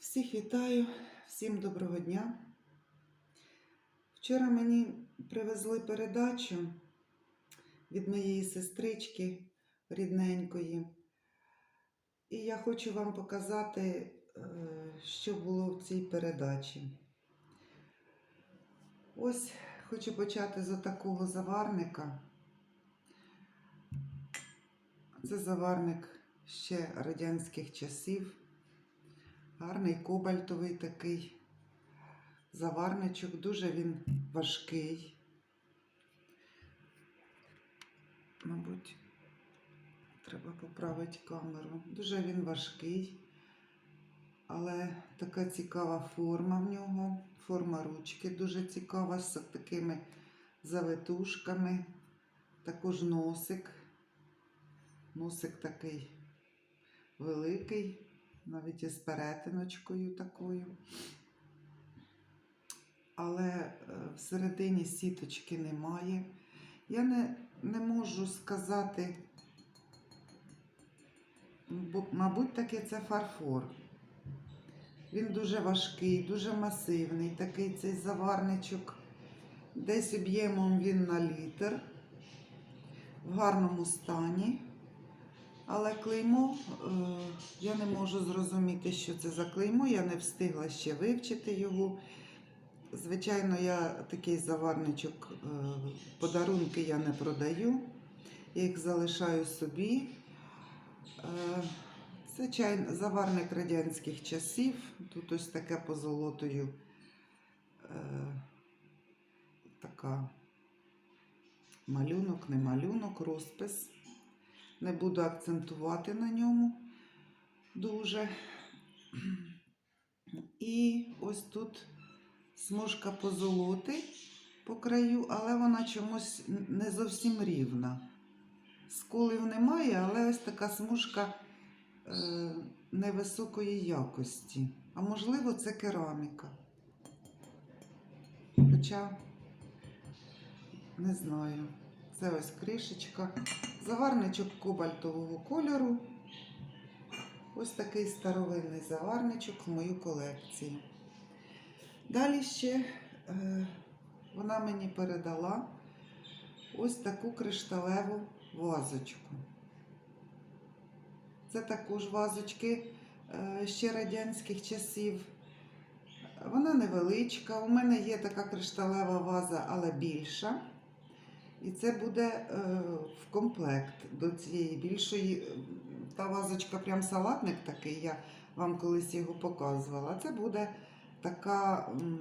Всіх вітаю, всім доброго дня. Вчора мені привезли передачу від моєї сестрички рідненької. І я хочу вам показати, е, що було в цій передачі. Ось хочу почати з такого заварника. Це заварник ще радянських часів. Гарний кобальтовий такий заварничок, дуже він важкий. Мабуть, треба поправити камеру. Дуже він важкий, але така цікава форма в нього. Форма ручки дуже цікава з такими завитушками. Також носик. Носик такий великий навіть із перетиночкою такою. Але е, всередині сіточки немає. Я не, не можу сказати, бо, мабуть, таки це фарфор. Він дуже важкий, дуже масивний, такий цей заварничок. Десь об'ємом він на літр, в гарному стані. Але клеймо, е, я не можу зрозуміти, що це за клеймо, я не встигла ще вивчити його. Звичайно, я такий заварничок, е, подарунки я не продаю, я їх залишаю собі. Це чай, заварник радянських часів. Тут ось таке позолотою е, така малюнок, не малюнок, розпис. Не буду акцентувати на ньому дуже. І ось тут смужка позолоти по краю, але вона чомусь не зовсім рівна. Сколів немає, але ось така смужка е, невисокої якості. А можливо, це кераміка. Хоча не знаю. Це ось кришечка. Заварничок кобальтового кольору. Ось такий старовинний заварничок в мою колекцію. Далі ще е, вона мені передала ось таку кришталеву вазочку. Це також вазочки е, ще радянських часів. Вона невеличка. У мене є така кришталева ваза, але більша. І це буде е, в комплект до цієї більшої. Та вазочка, прям салатник такий, я вам колись його показувала. Це буде така м,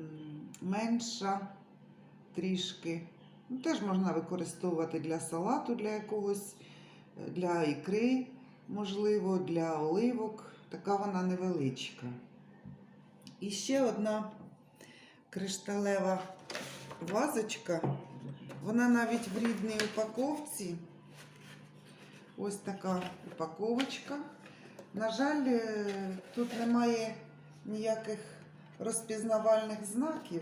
менша трішки. Ну, теж можна використовувати для салату, для якогось, е, для ікри, можливо, для оливок. Така вона невеличка. І ще одна кришталева вазочка. Вона навіть в рідній упаковці. Ось така упаковочка. На жаль, е, тут немає ніяких розпізнавальних знаків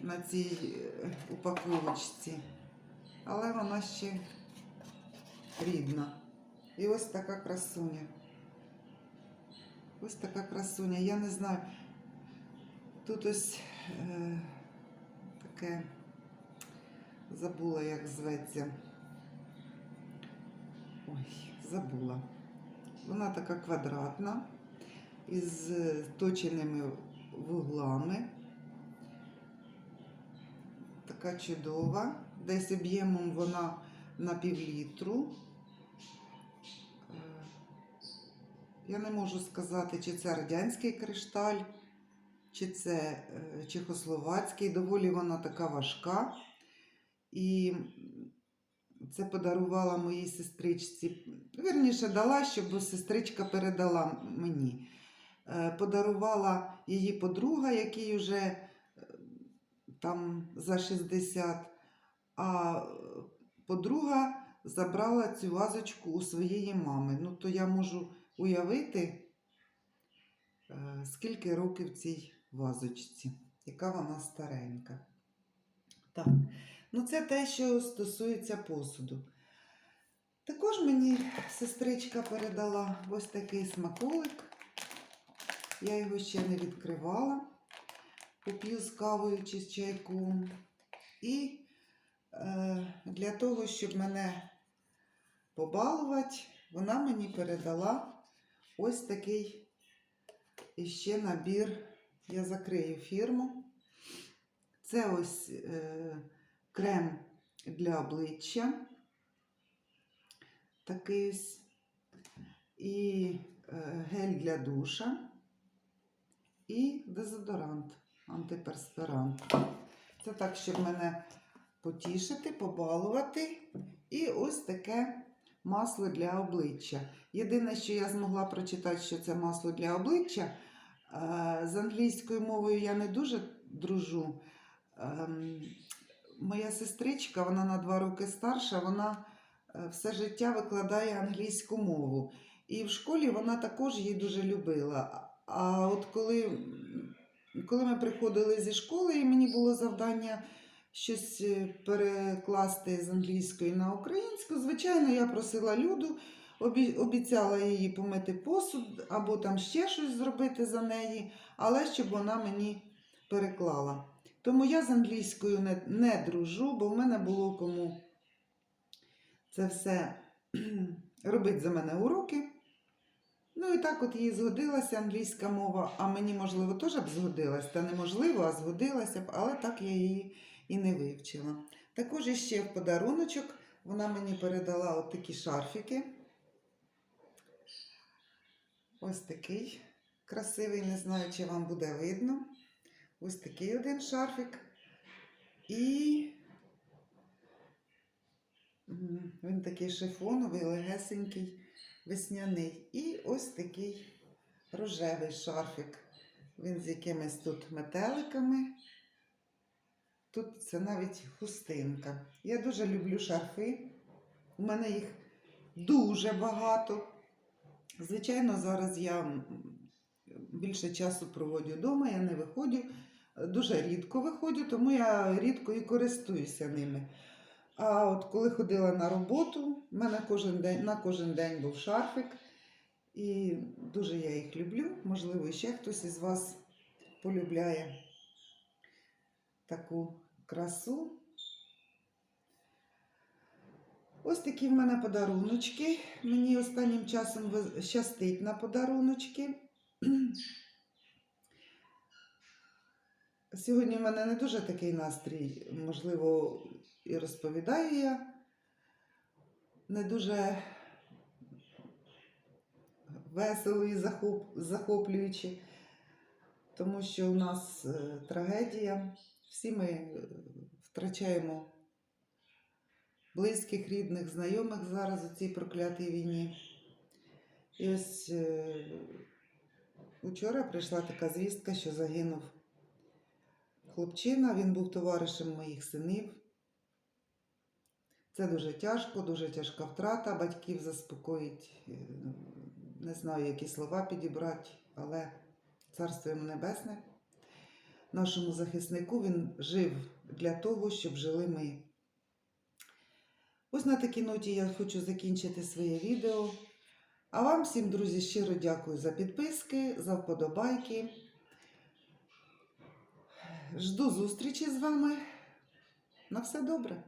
на цій е, упаковочці, але вона ще рідна. І ось така красуня. Ось така красуня. Я не знаю. Тут ось е, таке забула, як зветься. Ой, забула. Вона така квадратна, із точеними вуглами. Така чудова. Десь об'ємом вона на півлітру. Я не можу сказати, чи це радянський кришталь, чи це е, чехословацький. Доволі вона така важка. І це подарувала моїй сестричці. Вірніше дала, щоб сестричка передала мені. Е, Подарувала її подруга, якій вже е, там за 60, а подруга забрала цю вазочку у своєї мами. Ну, то я можу уявити, е, скільки років цій вазочці, яка вона старенька. Так. Ну, це те, що стосується посуду. Також мені сестричка передала ось такий смаколик. Я його ще не відкривала. Поп'ю з кавою чи з чайком. І е, для того, щоб мене побалувати, вона мені передала ось такий іще набір. Я закрию фірму. Це ось е, крем для обличчя. Такий ось. І е, гель для душа. І дезодорант, антиперспирант. Це так, щоб мене потішити, побалувати. І ось таке масло для обличчя. Єдине, що я змогла прочитати, що це масло для обличчя. е, З англійською мовою я не дуже дружу. Моя сестричка, вона на два роки старша, вона е, все життя викладає англійську мову. І в школі вона також її дуже любила. А от коли, коли ми приходили зі школи, і мені було завдання щось е, перекласти з англійської на українську, звичайно, я просила Люду, обіцяла її помити посуд або там ще щось зробити за неї, але щоб вона мені переклала. Тому я з англійською не, не дружу, бо в мене було кому це все робити за мене уроки. Ну і так от їй згодилася англійська мова, а мені, можливо, теж б згодилась, та неможливо, а згодилася б, але так я її і не вивчила. Також іще в подаруночок вона мені передала от такі шарфіки. Ось такий красивий, не знаю, чи вам буде видно. Ось такий один шарфік. І він такий шифоновий, легесенький, весняний. І ось такий рожевий шарфік. Він з якимись тут метеликами. Тут це навіть хустинка. Я дуже люблю шарфи. У мене їх дуже багато. Звичайно, зараз я більше часу проводжу вдома, я не виходжу. Дуже рідко виходжу, тому я рідко і користуюся ними. А от коли ходила на роботу, в мене кожен день, на кожен день був шарфик. І дуже я їх люблю. Можливо, ще хтось із вас полюбляє таку красу. Ось такі в мене подаруночки. Мені останнім часом щастить на подаруночки. Сьогодні в мене не дуже такий настрій, можливо, і розповідаю я. Не дуже весело і захоп, захоплююче, тому що у нас е, трагедія. Всі ми е, втрачаємо близьких, рідних, знайомих зараз у цій проклятій війні. І ось е, учора прийшла така звістка, що загинув хлопчина, він був товаришем моїх синів. Це дуже тяжко, дуже тяжка втрата. Батьків заспокоїть. е, Не знаю, які слова підібрати, але царство йому небесне. Нашому захиснику він жив для того, щоб жили ми. Ось на такій ноті я хочу закінчити своє відео. А вам всім, друзі, щиро дякую за підписки, за вподобайки. Жду зустрічі з вами. На все добре.